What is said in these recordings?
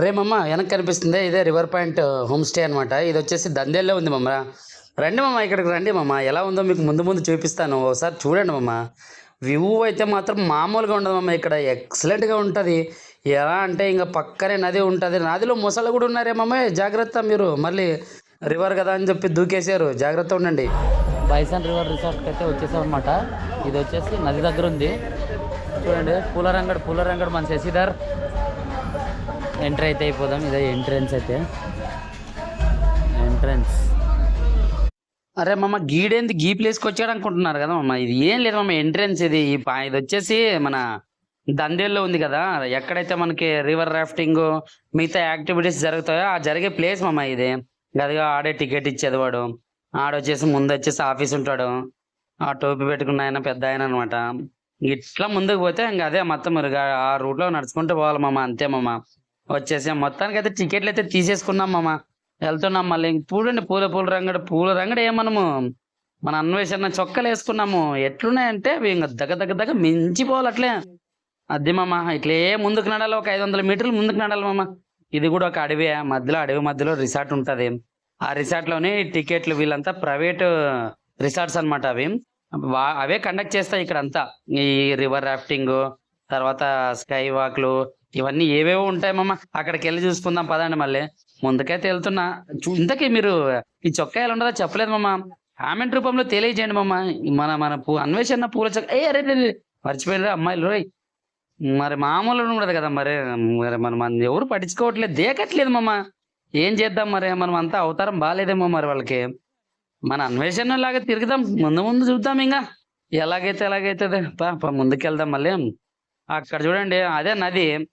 రేమమ్మ వెనక్ వెనక్కి కనిపిస్తుంది. ఇదే రివర్ పాయింట్ హోమ్ స్టే అనమాట ఇది వచ్చేసి దందేల్లో ఉంది మమ్మ. రండి మమ్మ ఇక్కడికి రండి మమ్మ. ఎలా ఉందో మీకు ముందు ముందు చూపిస్తాను. ఒకసారి చూడండి మమ్మ. వ్యూ అయితే మాత్రం మామూలుగా ఉండదు మమ్మ. ఇక్కడ ఎక్సలెంట్గా ఉంటుంది. ఎలా అంటే ఇంకా పక్కనే నది ఉంటుంది. నదిలో మొసలు కూడా ఉన్నారేమమ్మ జాగ్రత్త మీరు. మళ్ళీ రివర్ కదా అని చెప్పి దూకేశారు. జాగ్రత్త ఉండండి. బైసన్ రివర్ రిసార్ట్కి అయితే వచ్చేసాం అనమాట ఇది వచ్చేసి నది దగ్గర ఉంది. చూడండి పూలరంగడ్ పూలరంగడ్ మన శశిధర్. ఎంట్రీ అయితే అయిపోదాం. ఇదే ఎంట్రన్స్ అయితే. ఎంట్రన్స్ అరే మమ్మ గీడేంది? గీ ప్లేస్కి వచ్చాడు అనుకుంటున్నారు కదా మమ్మ ఇది ఏం లేదు మమ్మ ఎంట్రన్స్ ఇది. ఇది వచ్చేసి మన దండేల్లో ఉంది కదా. ఎక్కడైతే మనకి రివర్ రాఫ్టింగ్ మిగతా యాక్టివిటీస్ జరుగుతాయో ఆ జరిగే ప్లేస్ మమ్మ ఇది. గదిగా ఆడే టికెట్ ఇచ్చేది వాడు. ఆడొచ్చేసి ముందు వచ్చేసి ఆఫీస్ ఉంటాడు. ఆ టోపీ పెట్టుకున్న ఆయన పెద్ద ఆయన అనమాట ఇట్లా ముందుకు పోతే ఇంకా అదే మొత్తం ఆ రూట్లో లో నడుచుకుంటూ పోవాలి మామ. అంతే మామ. వచ్చేసి. మొత్తానికి అయితే టికెట్లు అయితే తీసేసుకున్నాం మామ. వెళ్తున్నాం మళ్ళీ. చూడండి పూల పూల రంగడు. పూల రంగడు ఏమనము మన అన్వేషణ చొక్కలు వేసుకున్నాము. ఎట్లున్నాయంటే అవి ఇంకా దగ్గ దగ్గ దగ్గ మించిపోవాలి అట్లే. అది మామ ఇట్లే ముందుకు నడాలి ఒక ఐదు వందల మీటర్లు ముందుకు నడాలి మామ. ఇది కూడా ఒక అడవి. మధ్యలో అడవి మధ్యలో రిసార్ట్ ఉంటుంది. ఆ రిసార్ట్లోనే టికెట్లు వీళ్ళంతా ప్రైవేట్ రిసార్ట్స్ అన్నమాట అవి. అవే కండక్ట్ చేస్తాయి ఇక్కడ అంతా ఈ రివర్ రాఫ్టింగ్ తర్వాత స్కై వాక్లు ఇవన్నీ ఏవేవో ఉంటాయమ్మా అక్కడికి వెళ్ళి చూసుకుందాం పదండి మళ్ళీ. ముందుకైతే వెళ్తున్నా. చూ- ఇంతకీ మీరు ఈ చొక్కా ఎలా ఉండదో చెప్పలేదు మమ్మ కామెంట్ రూపంలో తెలియజేయండి మమ్మ మన మన పూ అన్వేషణ పూల చొక్క. ఏ అరే మర్చిపోయారు అమ్మాయిలు రోయ్ మరి మామూలు ఉండదు కదా మరి. మరి మనం మన ఎవరు పట్టించుకోవట్లేదు దేకట్లేదు మమ్మ ఏం చేద్దాం మరి? మనం అంతా అవతారం బాగాలేదేమో మరి వాళ్ళకి. మన అన్వేషణ లాగా తిరుగుదాం. ముందు ముందు చూద్దాం ఇంకా. ఎలాగైతే ఎలాగైతే పా పా మళ్ళీ. అక్కడ చూడండి అదే నది.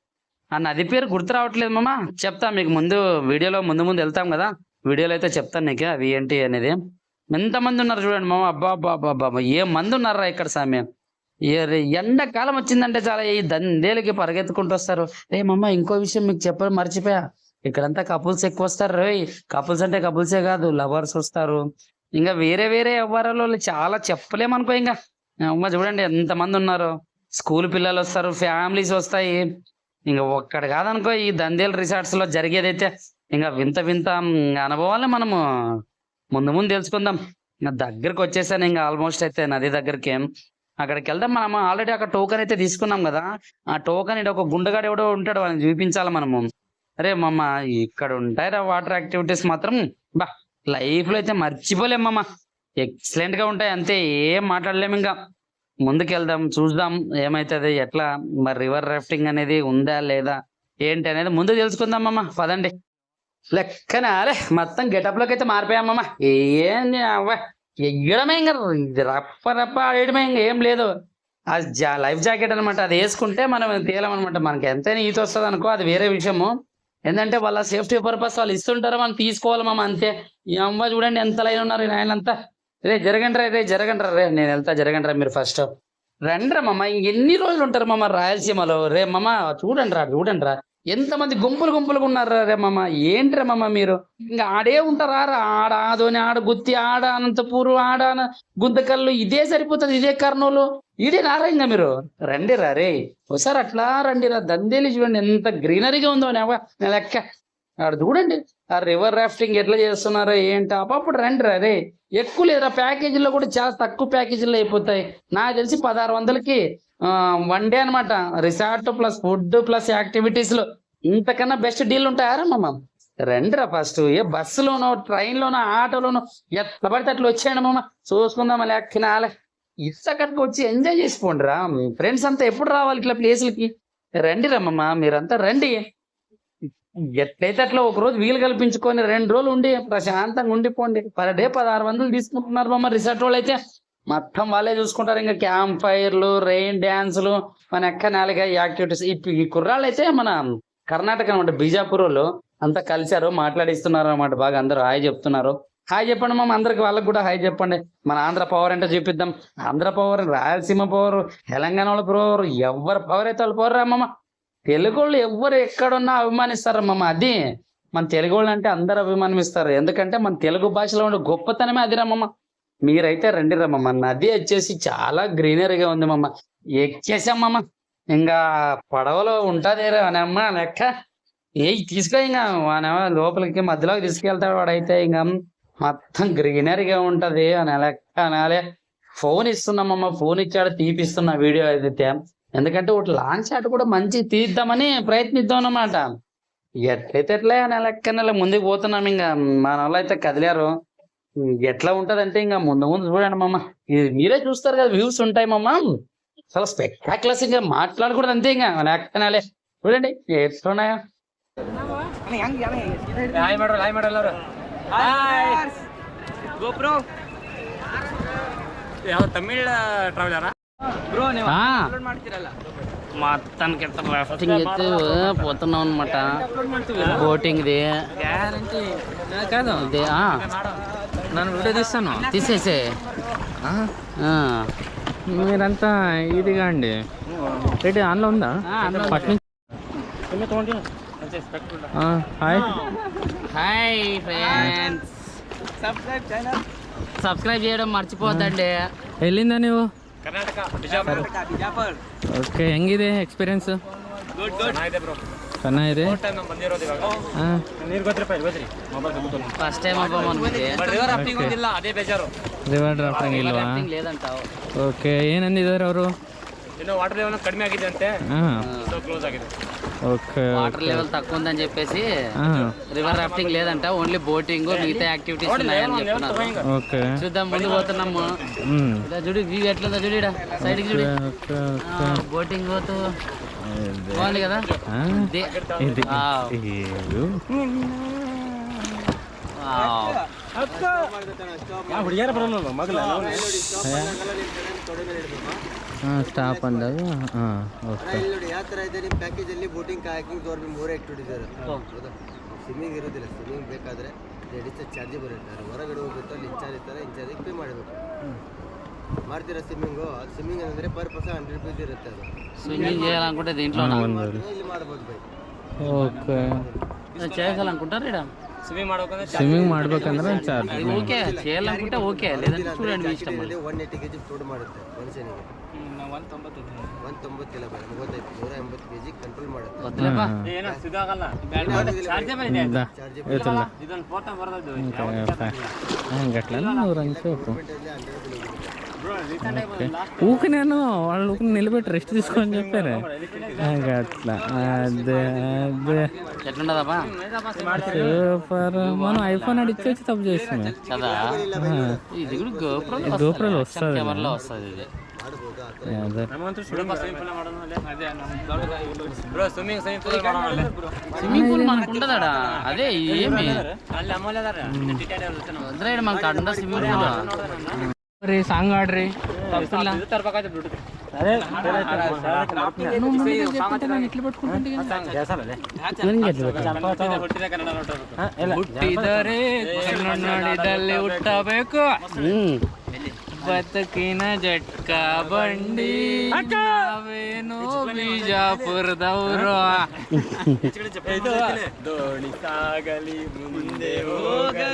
ఆ నది పేరు గుర్తు రావట్లేదు మామ. చెప్తా మీకు ముందు వీడియోలో ముందు ముందు వెళ్తాం కదా. వీడియోలో అయితే చెప్తాను నీకు అవి ఏంటి అనేది. ఎంతమంది ఉన్నారు చూడండి మామ. అబ్బా అబ్బా అబ్బా అబ్బా ఏ మంది ఉన్నారా ఇక్కడ సామి ఎండాకాలం వచ్చిందంటే చాలా ఈ దందేలకి పరిగెత్తుకుంటూ వస్తారు. ఏ మమ్మ ఇంకో విషయం మీకు చెప్పడం మర్చిపోయా. ఇక్కడంతా కపుల్స్ ఎక్కువ వస్తారు రోయ్ కపుల్స్ అంటే కపుల్సే కాదు లవర్స్ వస్తారు. ఇంకా వేరే వేరే వ్యవహారాలు చాలా చెప్పలేమనుకో ఇంకా. అమ్మ చూడండి ఎంతమంది ఉన్నారు. స్కూల్ పిల్లలు వస్తారు ఫ్యామిలీస్ వస్తాయి. ఇంకా ఒక్కడ కాదనుకో ఈ దందేల్ రిసార్ట్స్లో జరిగేదైతే ఇంకా వింత వింత అనుభవాలు అనుభవాలే మనము ముందు ముందు తెలుసుకుందాం. ఇంకా దగ్గరకు వచ్చేసాను ఇంకా ఆల్మోస్ట్ అయితే నది దగ్గరికి. అక్కడికి వెళ్దాం మనం ఆల్రెడీ అక్కడ టోకెన్ అయితే తీసుకున్నాం కదా. ఆ టోకెన్ ఇటు ఒక గుండెగాడు ఎవడో ఉంటాడు వాళ్ళని చూపించాలి మనము. అరే మమ్మ ఇక్కడ ఉంటాయిరా వాటర్ యాక్టివిటీస్ మాత్రం. బా లైఫ్లో అయితే మర్చిపోలేం ఎక్సలెంట్గా ఎక్సలెంట్గా ఉంటాయి అంతే ఏం మాట్లాడలేము ఇంకా ముందుకెళ్దాం చూద్దాం ఏమైతుంది ఎట్లా మరి రివర్ రాఫ్టింగ్ అనేది ఉందా లేదా ఏంటి అనేది ముందు తెలుసుకుందాం అమ్మ పదండి. లెక్కన అరే మొత్తం గెటప్లోకి అయితే మారిపోయామమ్మ ఏం అవ్వ ఎగ్గడమే ఇంకా రప్ప రప్ప ఆడేయడమే ఇంకా ఏం లేదు. ఆ జా లైఫ్ జాకెట్ అనమాట అది వేసుకుంటే మనం తేలమనమాట మనకి ఎంతైనా ఈత వస్తుంది అనుకో అది వేరే విషయము. ఏంటంటే వాళ్ళ సేఫ్టీ పర్పస్ వాళ్ళు ఇస్తుంటారో మనం తీసుకోవాలి అమ్మ అంతే. ఈ అమ్మ చూడండి ఎంత లైన్ ఉన్నారు ఈ నాయనంతా. రే జరగండి రే జరగండి రే నేను వెళ్తా జరగండి మీరు ఫస్ట్ రండ్రా మమ్మ ఎన్ని రోజులు ఉంటారు మమ్మ రాయలసీమలో? రే మమ్మ చూడండి రా చూడండి రా ఎంతమంది గుంపులు గుంపులుగా ఉన్నారా రే మమ్మ ఏంట్రా మమ్మ మీరు? ఇంకా ఆడే ఉంటారా రా ఆడ ఆదోని ఆడ గుత్తి ఆడ అనంతపూరు ఆడ గుంతకల్లు ఇదే సరిపోతుంది ఇదే కర్నూలు. ఇదే నారాయంగా ఇంకా మీరు? రండి రా రే ఒకసారి అట్లా రండి రా దందేలి చూడండి ఎంత గ్రీనరీగా ఉందో నేవ లెక్క ఆడ చూడండి. ఆ రివర్ రాఫ్టింగ్ ఎట్లా చేస్తున్నారో ఏంటి అప్పుడు రండి అదే ఎక్కువ లేదురా ప్యాకేజీలో కూడా చాలా తక్కువ ప్యాకేజీలో అయిపోతాయి. నాకు తెలిసి పదహారు వందలకి వన్ డే అనమాట రిసార్ట్ ప్లస్ ఫుడ్ ప్లస్ యాక్టివిటీస్లో. ఇంతకన్నా బెస్ట్ డీల్ ఉంటాయారా మమ్మ రండిరా ఫస్ట్ ఏ బస్సులోనో ట్రైన్లోనో ఆటోలోనో ఎట్లా పడితే అట్లా వచ్చేయండి మమ్మ చూసుకుందాం లెక్కనాలే ఇక్కడికి వచ్చి ఎంజాయ్ చేసిపోండిరా మీ ఫ్రెండ్స్ అంతా ఎప్పుడు రావాలి ఇట్లా ప్లేసులకి రండి మమ్మ మీరంతా రండి. ఎట్లయితే అట్లా ఒక రోజు వీలు కల్పించుకొని రెండు రోజులు ఉండి ప్రశాంతంగా ఉండిపోండి. పర్ డే పదహారు వందలు తీసుకుంటున్నారు మమ్మ రిసార్ట్ వాళ్ళు అయితే మొత్తం వాళ్ళే చూసుకుంటారు. ఇంకా క్యాంప్ ఫైర్లు రెయిన్ డ్యాన్సులు మన ఎక్క నాలుగ యాక్టివిటీస్. ఈ కుర్రాళ్ళు అయితే మన కర్ణాటక అనమాట బీజాపూర్ వాళ్ళు అంతా కలిశారు మాట్లాడిస్తున్నారు అనమాట బాగా. అందరూ హాయ్ చెప్తున్నారు. హాయ్ చెప్పండి మమ్మ అందరికి వాళ్ళకి కూడా హాయ్ చెప్పండి. మన ఆంధ్ర పవర్ అంటే చూపిద్దాం. ఆంధ్ర పవర్ రాయలసీమ పవర్ తెలంగాణ వాళ్ళ పవర్ ఎవరి పవర్ అయితే వాళ్ళు పవర్ రామమ్మ తెలుగు వాళ్ళు ఎవరు ఎక్కడున్నా అభిమానిస్తారు మామ. అది మన తెలుగు వాళ్ళు అంటే అందరు అభిమానిస్తారు. ఎందుకంటే మన తెలుగు భాషలో ఉండే గొప్పతనమే అది రమ్మమ్మ మీరైతే రండి రమ్మమ్మ నది వచ్చేసి చాలా గ్రీనరీగా ఉంది మమ్మ ఎక్కేసాం ఇంకా పడవలో ఉంటుంది అమ్మ లెక్క. ఏ తీసుకో ఇంకా వానేమో లోపలికి మధ్యలోకి తీసుకెళ్తాడు వాడైతే. ఇంకా మొత్తం గ్రీనరీగా ఉంటది అని లెక్క అనాలే. ఫోన్ ఇస్తున్నామమ్మ ఫోన్ ఇచ్చాడు తీపిస్తున్నా వీడియో అయితే. ఎందుకంటే ఒకటి లాంగ్ షాట్ కూడా మంచి తీద్దామని ప్రయత్నిద్దాం అనమాట ఎట్లయితే ఎట్లా అని లెక్కనే ముందుకు పోతున్నాం ఇంకా. మా వాళ్ళు అయితే కదిలారు. ఎట్లా ఉంటదంటే ఇంకా ముందు ముందు చూడండి మామ. ఇది మీరే చూస్తారు కదా వ్యూస్ ఉంటాయి మామ. చాలా స్పెక్టాక్యులర్స్ ఇంకా మాట్లాడకూడదు అంతే ఇంకా. లెక్కనాలే చూడండి ఎట్లున్నాయా తమిళ ట్రావెలరా? మొత్తానికి ఇంత రాఫ్టింగ్ అయితే పోతున్నాం అనమాట బోటింగ్ది కాదు నన్ను వీడియో తీస్తాను తీసేసే మీరంతా ఇదిగా అండి రెడీ ఆన్లో ఉందా పట్టించి హాయ్ హాయ్ ఫ్రెండ్స్ సబ్స్క్రైబ్ చేయడం మర్చిపోద్దండి వెళ్ళిందా నువ్వు ಓಕೆ ಹೆಂಗಿದೆ ಎಕ್ಸ್ಪೀರಿಯನ್ಸ್ ಚೆನ್ನಾಗಿದೆ ಫಸ್ಟ್ ಟೈಮ್ ರಿವರ್ ಡ್ರಾಫ್ಟಿಂಗ್ ಇಲ್ವಾ ಓಕೆ ಏನಂದಿದ್ದಾರೆ ಅವರು? ಇನ್ನು ವಾಟರ್ ಲೆವೆಲ್ ಕಡಿಮೆ ಆಗಿದೆ ಅಂತೆ ಹಾಂ ಸೊ ಕ್ಲೋಸ್ ಆಗಿದೆ ಓಕೆ వాటర్ లెవెల్ తక్కువ ఉందని చెప్పేసి ಹಾಂ రివర్ రాఫ్టింగ్ లేదంట ఓన్లీ బోటింగ్ మిగతా యాక్టివిటీస్ ఉన్నాయని చెప్తున్నారు ఓకే చూద్దాం ముందు పోతున్నాము ಹ್ಞೂ ఇలా చూడు వ్యూ ఎట్లుందో చూడు సైడ్ కి చూడు ಓಕೆ ಓಕೆ బోటింగ్ పోతూ ಇದೆ. బాగుంది కదా ಹಾಂ ఇదే. ఇది Wow. ಇದು Wow. ಹುಡುಗಿಯರ ಬರಲ್ಲ ಮಗಲ ಹಾಂ ಸ್ಟಾಪ್ ಅಂದಾಗ ಹಾಂ ಓಕೆ ಇಲ್ಲಿ ನೋಡಿ ಯಾವ ಥರ ಇದೆ ನಿಮ್ಮ ಪ್ಯಾಕೇಜಲ್ಲಿ ಬೋಟಿಂಗ್ ಕಾಯಕಿಂಗ್ ಅವ್ರು ನಿಮ್ಮ ಮೂರೇ ಆಕ್ಟಿವಿಟೀಸ್ ಇರುತ್ತೆ ಹೌದಾ ಸ್ವಿಮ್ಮಿಂಗ್ ಇರೋದಿಲ್ಲ ಸ್ವಿಮ್ಮಿಂಗ್ ಬೇಕಾದರೆ ಲೇಡೀಸ್ ಚಾರ್ಜ್ ಬರುತ್ತೆ ಅವ್ರು ಹೊರಗಡೆ ಹೋಗ್ಬಿಟ್ಟು ಅಲ್ಲಿ ಇನ್ಚಾರ್ಜ್ ಇರ್ತಾರೆ ಇನ್ಚಾರ್ಜಿಗೆ ಪೇ ಮಾಡಬೇಕು ಮಾಡ್ತೀರಾ ಸ್ವಿಮ್ಮಿಂಗು ಅದು ಸ್ವಿಮ್ಮಿಂಗ್ ಅಂದರೆ ಪರ್ ಪರ್ಸನ್ ಹಂಡ್ರೆಡ್ ರುಪೀಸ್ ಇರುತ್ತೆ ಅದು స్విమ్మింగ్ చేయాలనుకుంటే దీంట్లో ಒಂದು ಇಲ್ಲಿ ಮಾಡ್ಬೋದು ಬೈ ಓಕೆ చేయాలనుకుంటారు ఇక్కడ ಸ್ವಿಮ್ಮಿಂಗ್ ಮಾಡ್ಬೇಕಂದ್ರೆ ಸ್ವಿಮ್ಮಿಂಗ್ ಮಾಡ್ಬೇಕಂದ್ರೆ ಚಾರ್ಜ್ అది ఓకే చేయాలనుకుంటే ఓకే లేదంటే చూడండి మీ ఇష్టం మళ్ళీ. One eighty K G food ಮಾಡುತ್ತೆ ಮನುಷ್ಯನಿಗೆ ఊకినాను వాళ్ళు ఊకి నిలబెట్టి రెస్ట్ తీసుకోని చెప్పారు. అట్లా. సూపర్ మనం ఐఫోన్ అడిగితే వచ్చి తప్పు చేస్తున్నాం గోపురాలు వస్తుంది. కెమెరాలో వస్తుంది ఇది అదే ನಮ್ಮಂತೂ swimming pool bro swimming swimming pool ಮಾಡೋಣ స్విమ్మింగ్ పూల్ మనకు ఉండదాడా అదే ఏమి ಅಲ್ಲಿ ಅಮೂಲ್ಯ ಅದಾರ వద్దులేడు మనకు అడ్డ స్విమ్మింగ్ పూల్ ರೀ ಸಾಂಗ್ ಆಡ್ರಿ ತಪ್ಪಿಲ್ಲ ಇದು ತರ್ಬೇಕಾಯ್ತು ಬ್ಲೂಟೂತ್ ಹುಟ್ಟಿದ ಕನ್ನಡ ನೋಡ್ಬೇಕು ಹುಟ್ಟಿದರೆ ಕನ್ನಡದಲ್ಲಿ ಹುಟ್ಟಬೇಕು ಬದುಕಿನ ಜಟ್ಕ ಬಂಡಿ ನಾವೇನು ಬಿಜಾಪುರದವರು. ದೋಣಿ ಸಾಗಲಿ ಮುಂದೆ ಹೋಗಲಿ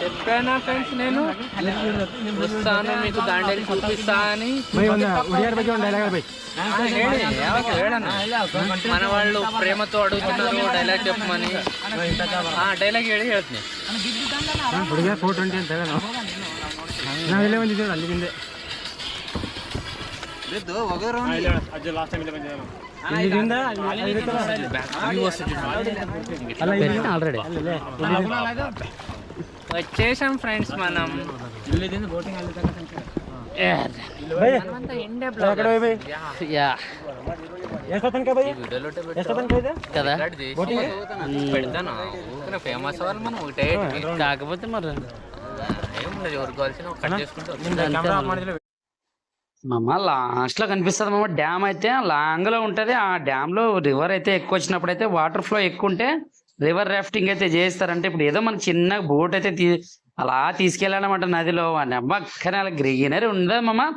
చెప్పానా ఫ్రెండ్స్ నేను వస్తాను మీకు దాండేకి చూపిస్తా అని మన వాళ్ళు ప్రేమతో అడుగుతున్నారు డైలాగ్ చెప్పమని ఆ డైలాగ్ ಹೇಳಿ ಹೇಳ್ತೀನಿ ಬಿದ್ದು ಒಗರು ಅಜ್ಜ ಲಾಸ್ಟ್ ಟೈಮ್ ಇಲ್ಲಿ ಬಂದಿದ್ದೆ ఆల్రెడీ వచ్చేసాం ఫ్రెండ్స్ మనం. యా. కదా? పెడతాను. ఫేమస్ వాళ్ళు మనం ఒకటే కాకపోతే మరి. లాస్ట్లో కనిపిస్తుంది మమ్మ డ్యామ్ అయితే లాంగ్లో ఉంటది. ఆ డ్యామ్లో రివర్ అయితే ఎక్కువ వచ్చినప్పుడు అయితే వాటర్ ఫ్లో ఎక్కువ ఉంటే రివర్ రాఫ్టింగ్ అయితే చేస్తారంటే ఇప్పుడు ఏదో మనకి చిన్న బోట్ అయితే తీ అలా తీసుకెళ్ళానమాట నదిలో. అబ్బా అలా గ్రీనరీ ఉందమ్మా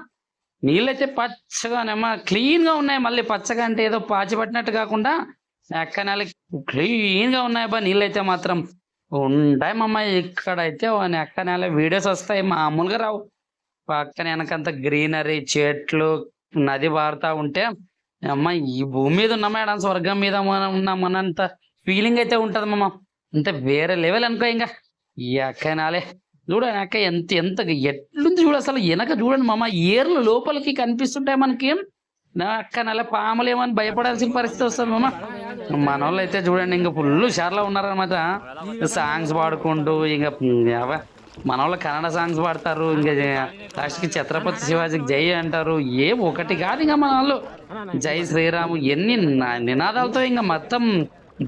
నీళ్ళైతే పచ్చగానేమ్మా క్లీన్గా ఉన్నాయి. మళ్ళీ పచ్చగా అంటే ఏదో పాచి పట్టినట్టు కాకుండా ఎక్కనాలి క్లీన్గా ఉన్నాయి బా నీళ్ళైతే మాత్రం ఉంటాయి మమ్మ ఇక్కడైతే ఎక్కనాల వీడియోస్ వస్తాయి. మామూలుగా రావు. పక్కన వెనకంత గ్రీనరీ చెట్లు నది పారుతా ఉంటే అమ్మ ఈ భూమి మీద ఉన్న మేడం స్వర్గం మీద మనం ఉన్నామన్నంత ఫీలింగ్ అయితే ఉంటది మామ. అంటే వేరే లెవెల్ అనుకో ఇంకా. ఎక్కనాలే చూడండి అక్క ఎంత ఎంత ఎట్లుంది చూడు అసలు. వెనక చూడండి మామ ఏర్లు లోపలికి కనిపిస్తుంటాయి మనకి. నా అక్క నెల పాములు ఏమని భయపడాల్సిన పరిస్థితి వస్తుంది మామ. మన వాళ్ళు అయితే చూడండి ఇంకా ఫుల్ షార్లో ఉన్నారనమాట సాంగ్స్ పాడుకుంటూ ఇంకా మన వాళ్ళు కన్నడ సాంగ్స్ పాడతారు. ఇంకా లాస్ట్కి ఛత్రపతి శివాజీకి జై అంటారు. ఏ ఒకటి కాదు ఇంకా మన వాళ్ళు జై శ్రీరాము ఎన్ని నినాదాలతో ఇంకా మొత్తం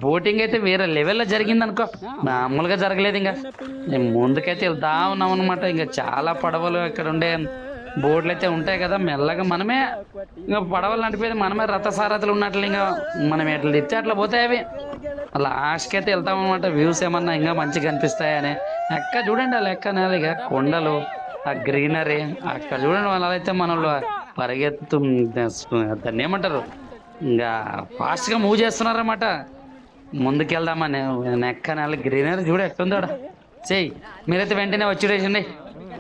బోటింగ్ అయితే వేరే లెవెల్లో జరిగింది అనుకో మామూలుగా జరగలేదు ఇంకా. ముందుకైతే వెళ్తా ఉన్నాం అనమాట ఇంకా చాలా పడవలు ఇక్కడ ఉండే బోట్లు అయితే ఉంటాయి కదా. మెల్లగా మనమే ఇంకా పడవలు నడిపేది మనమే రథసారథులు ఉన్నట్లు ఇంకా మనం ఎట్లా తెచ్చి అట్లా పోతాయి అవి. లాస్ట్కి అయితే వెళ్తాం అనమాట వ్యూస్ ఏమన్నా ఇంకా మంచిగా కనిపిస్తాయని. ఎక్క చూడండి ఆ లెక్క ఇక. కొండలు ఆ గ్రీనరీ అక్కడ చూడండి వాళ్ళైతే మన పరిగెత్తు దాన్ని ఏమంటారు? ఇంకా ఫాస్ట్గా మూవ్ చేస్తున్నారన్నమాట. ముందుకెళ్దామా నెక్క నెల గ్రీనరీ చూడు ఎట్లుందో చెయ్యి మీరైతే వెంటనే వచ్చి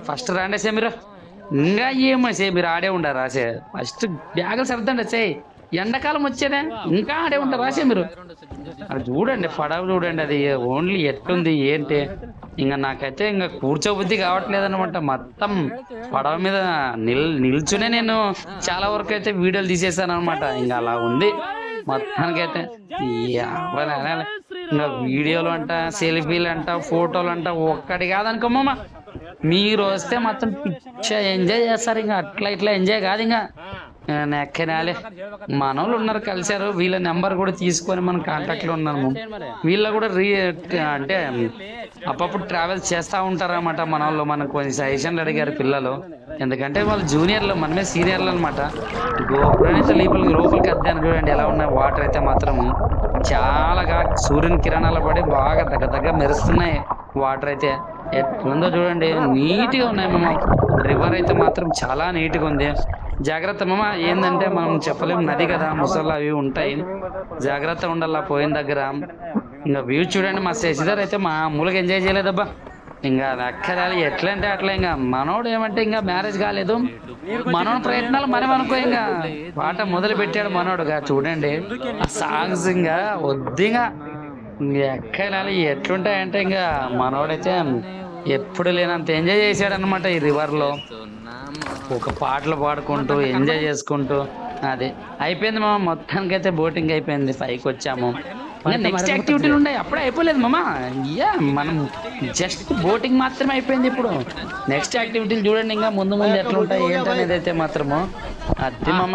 ఫస్ట్ రాండి సే మీరు. ఇంకా ఏమో సే మీరు ఆడే ఉండరు రాసే ఫస్ట్ బ్యాగులు సర్దండి చెయ్యి ఎండాకాలం వచ్చేదే ఇంకా ఆడే ఉంటారు రాసే మీరు? అది చూడండి పడవ చూడండి అది ఓన్లీ ఎట్లుంది ఏంటి? ఇంకా నాకైతే ఇంకా కూర్చోబుద్ధి కావట్లేదు అనమాట మొత్తం పడవ మీద నిల్ నిల్చునే నేను చాలా వరకు అయితే వీడియోలు తీసేసాను అనమాట ఇంకా అలా ఉంది. మొత్తానికైతే? ఇంకా వీడియోలు అంట సెల్ఫీలు అంట ఫోటోలు అంట ఒక్కటి కాదనుకోమమ్మ మీరు వస్తే మొత్తం పిచ్చ ఎంజాయ్ చేస్తారు ఇంకా అట్లా ఇట్లా ఎంజాయ్ కాదు ఇంకా. నెక్కనాలే. మనోళ్ళు ఉన్నారు కలిశారు వీళ్ళ నెంబర్ కూడా తీసుకొని మనం కాంటాక్ట్లో ఉన్నాము. వీళ్ళ కూడా రీ అంటే అప్పుడప్పుడు ట్రావెల్ చేస్తూ ఉంటారన్నమాట మన వాళ్ళు మనకు కొన్ని సజెషన్లు అడిగారు పిల్లలు. ఎందుకంటే వాళ్ళు జూనియర్లు మనమే సీనియర్లు అనమాట గోపురం అయితే లోపలికి లోపలికి అద్దాను చూడండి ఎలా ఉన్నాయి వాటర్ అయితే మాత్రం. చాలాగా సూర్యుని కిరణాలు పడి బాగా దగ్గర దగ్గర మెరుస్తున్నాయి వాటర్ అయితే. ఎట్లుందో చూడండి నీట్గా ఉన్నాయి మేము. రివర్ అయితే మాత్రం చాలా నీట్గా ఉంది. జాగ్రత్త మామ ఏంటంటే మనం చెప్పలేము నది కదా ముసళ్ళు అవి ఉంటాయి. జాగ్రత్త ఉండాలా పోయిన దగ్గర. ఇంకా వ్యూ చూడండి మా శశిధర్ అయితే మామూలుగా ఎంజాయ్ చేయలేదబ్బా. ఇంకా అక్కడాలి ఎట్లా అంటే అట్లా ఇంకా. మనోడు ఏమంటే ఇంకా మ్యారేజ్ కాలేదు. మనోడు ప్రయత్నాలు మనం అనుకో ఇంకా. పాట మొదలు పెట్టాడు మనోడుగా చూడండి. ఆ సాంగ్స్ ఇంకా వద్దిగా. ఎక్కడాలి ఎట్లుంటాయంటే ఇంకా మనోడైతే ఎప్పుడు లేనంత ఎంజాయ్ చేశాడనమాట ఈ రివర్లో ఒక పాటలు పాడుకుంటూ ఎంజాయ్ చేసుకుంటూ అది. అయిపోయింది మామ మొత్తానికి అయితే బోటింగ్ అయిపోయింది పైకి వచ్చాము. నెక్స్ట్ యాక్టివిటీలు ఉన్నాయి అప్పుడే అయిపోలేదు మామ. యా మనం జస్ట్ బోటింగ్ మాత్రమే అయిపోయింది ఇప్పుడు. నెక్స్ట్ యాక్టివిటీలు చూడండి ఇంకా ముందు ముందు ఎట్లా ఉంటాయి ఏంటనేది అయితే మాత్రము. అది మామ.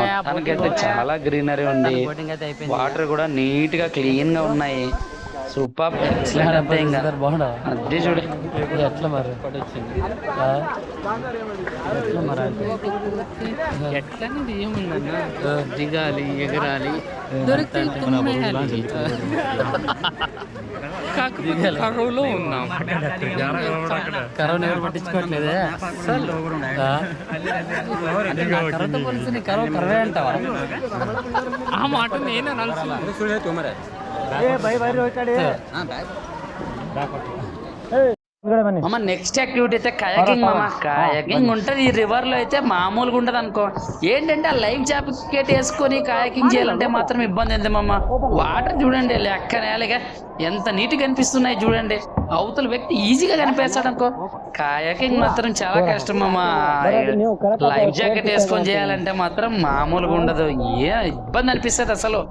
మొత్తానికైతే చాలా గ్రీనరీ ఉంది. బోటింగ్ అయితే అయిపోయింది. వాటర్ కూడా నీట్గా క్లీన్గా ఉన్నాయి. సూపర్. ఎక్సలెంట్ అంతే ఇంకా. బాగుండవు అదే చూడు. ఎట్లా మరి? ఎట్లా మరి అంటే? ఎట్లనేది ఏముందన్న? దిగాలి ఎగరాలి. కరువులో ఉన్నాం. కరోనా ఎవరు పట్టించుకోవట్లేదే? కరవ కరవే అంటావా? ఆ మాట నేను అనాల్సింది మామ నెక్స్ట్ యాక్టివిటీ అయితే కయాకింగ్ మామ? కయాకింగ్ ఉంటది ఈ రివర్లో అయితే మామూలుగా ఉంటది అనుకో. ఏంటంటే ఆ లైఫ్ జాకెట్ వేసుకొని కయాకింగ్ చేయాలంటే మాత్రం ఇబ్బంది ఉంది మామ? వాటర్ చూడండి లెక్క నేలగా ఎంత నీట్గా కనిపిస్తున్నాయి చూడండి. అవతల వ్యక్తి ఈజీగా కనిపిస్తాడు అనుకో. కయాకింగ్ మాత్రం చాలా కష్టం మామ. లైఫ్ జాకెట్ వేసుకొని చేయాలంటే మాత్రం మామూలుగా ఉండదు. ఏ ఇబ్బంది అనిపిస్తుంది అసలు.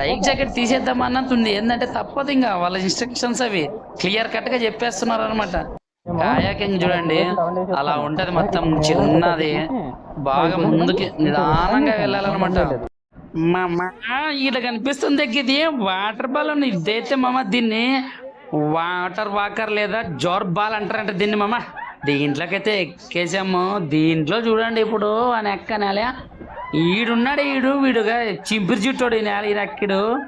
లైఫ్ జాకెట్ తీసేద్దాం అన్నట్టుంది ఏంటంటే తప్పదు ఇంకా. వాళ్ళ ఇన్స్ట్రక్షన్స్ అవి క్లియర్ కట్గా చెప్పేస్తున్నారు అనమాట కాయాకింగ్ చూడండి. అలా ఉంటది మొత్తం చిన్నది. బాగా ముందుకి నిదానంగా వెళ్ళాలన్నమాట. మామ ఇలా కనిపిస్తుంది ఇది వాటర్ బాల్ ఇదైతే మామ దీన్ని వాటర్ వాకర్ లేదా జోర్ బాల్ అంటారంట దీన్ని మామ. దీంట్లోకైతే ఎక్కేసాము. దీంట్లో చూడండి ఇప్పుడు అని ఎక్క ఈడున్నాడు ఈడు వీడుగా చింపిరి చుట్టాడు ఈ నేల ఈరక్కిడు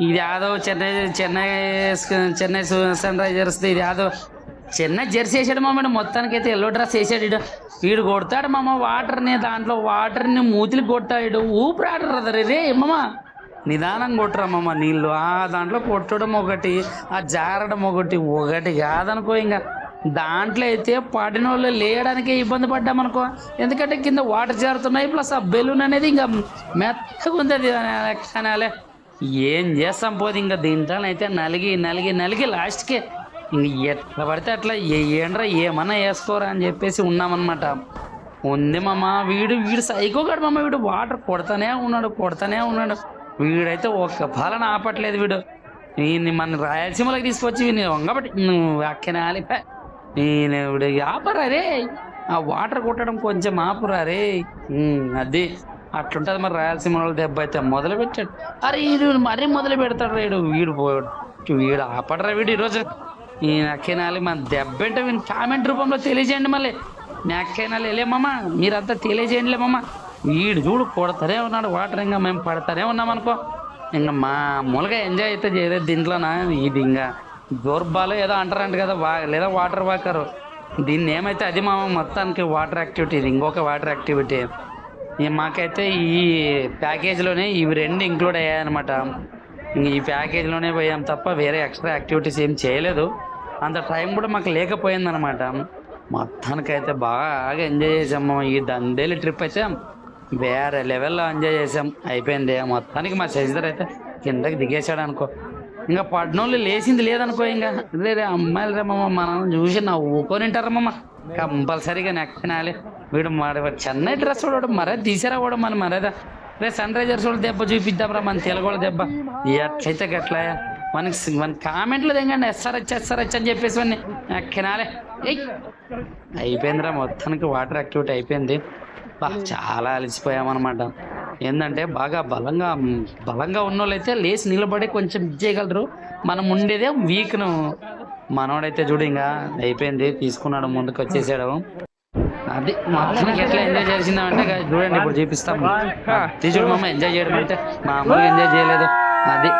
ఇది యాదో చెన్నై చెన్నై చెన్నై సన్ రైజర్స్ ఇది యాదో చిన్న జెర్సీ వేసాడు మామ ఈడు మొత్తానికి అయితే ఎల్లో డ్రెస్ వేసాడు ఈడు. వీడు కొడతాడు మామ వాటర్ని దాంట్లో వాటర్ని మూతులు కొట్టాడు ఊపిరాడరు రే మామ. నిదానం కొట్టరమ్మమ్మ నీళ్ళు. ఆ దాంట్లో కొట్టడం ఒకటి ఆ జారడం ఒకటి. ఒకటి కాదనుకో ఇంకా. దాంట్లో అయితే పడిన వాళ్ళు లేయడానికే ఇబ్బంది పడ్డామనుకో ఎందుకంటే కింద వాటర్ చేరుతున్నాయి ప్లస్ ఆ బెలూన్ అనేది ఇంకా మెత్తగా ఉంది అది అనాలే ఏం చేస్తాం పోదు ఇంకా దీంట్లోనైతే నలిగి నలిగి నలిగి లాస్ట్కి ఇంక ఎట్లా పడితే అట్లా ఏంట్రా ఏమన్నా వేసుకోరా అని చెప్పేసి ఉన్నామన్నమాట. ఉంది మామ వీడు వీడు సైకోగాడు మామ వీడు వాటర్ కొడతానే ఉన్నాడు కొడతానే ఉన్నాడు. వీడైతే ఒక్క పాలన ఆపట్లేదు వీడు. ఈయన్ని మన రాయలసీమలోకి తీసుకొచ్చి వీడిని వంగబట్టి నువ్వు అక్కనాలి నేను ఆపరారే ఆపరా రే? ఆ వాటర్ కొట్టడం కొంచెం ఆపురా రే. అది అట్లుంటది మరి రాయలసీమ వాళ్ళ దెబ్బ అయితే మొదలు పెట్టాడు. అరే వీడు మరీ మొదలు పెడతాడు వీడు వీడు పోయాడు వీడు ఆపడరా వీడు ఈరోజు. ఈ నక్కేనాలి మన దెబ్బ అంటే వీని కామెంట్ రూపంలో తెలియజేయండి మళ్ళీ. నక్కేనాలి వెళ్ళేమమ్మా మీరంతా తెలియజేయండిలే మమ్మ వీడు చూడు కొడతారే ఉన్నాడు వాటర్ ఇంకా మేము పడతారే ఉన్నాం అనుకో. ఇంకా మామూలుగా ఎంజాయ్ అయితే చేయలేదు దీంట్లోనా? ఇది ఇంకా దూర్బాలు ఏదో అంటారంట కదా వా లేదా వాటర్ వాకర్. దీన్ని ఏమైతే అది మా మొత్తానికి వాటర్ యాక్టివిటీ ఇది ఇంకొక వాటర్ యాక్టివిటీ. మాకైతే ఈ ప్యాకేజ్లోనే ఇవి రెండు ఇంక్లూడ్ అయ్యాయన్నమాట. ఈ ప్యాకేజ్లోనే పోయాం తప్ప వేరే ఎక్స్ట్రా యాక్టివిటీస్ ఏం చేయలేదు. అంత టైం కూడా మాకు లేకపోయిందనమాట మొత్తానికైతే బాగా ఎంజాయ్ చేసాము ఈ దండేలి ట్రిప్ అయితే వేరే లెవెల్లో ఎంజాయ్ చేసాం అయిపోయింది. మొత్తానికి మా శశిధర్ అయితే కిందకి దిగేశాడు అనుకో. ఇంకా పడ్నోళ్ళు లేచింది లేదనుకో ఇంకా. రే అమ్మాయిలు రమ్మమ్మ మనం చూసి నవ్వుకొని ఉంటారు మమ్మ కంపల్సరీగా నెక్కనాలి వీడు మరి చెన్నై డ్రెస్ వాడు మరే తీసారా కూడా మన మరేదా? రే సన్ రైజర్స్ వాళ్ళు దెబ్బ చూపిద్దాంరా మన తెలుగు దెబ్బ. ఎట్లయితే గట్లా మనకి మన కామెంట్లు తెంగండి ఎస్ఆర్హెచ్ ఎస్ఆర్హెచ్ అని చెప్పేసి వాడిని ఎక్కనాలే అయిపోయిందిరా మొత్తానికి వాటర్ యాక్టివిటీ అయిపోయింది. చాలా అలసిపోయామన్నమాట. ఏంటంటే బాగా బలంగా బలంగా ఉన్న వాళ్ళైతే లేచి నిలబడి కొంచెం చేయగలరు. మనం ఉండేదే వీక్ను మనోడైతే చూడు ఇంకా అయిపోయింది తీసుకున్నాడు ముందుకు వచ్చేసాడు అది మొత్తానికి ఎట్లా ఎంజాయ్ guys, చూడండి ఇప్పుడు చూపిస్తాం. అది చూడు మమ్మ ఎంజాయ్ చేయడం అంటే మామూలుగా ఎంజాయ్ చేయలేదు. అది.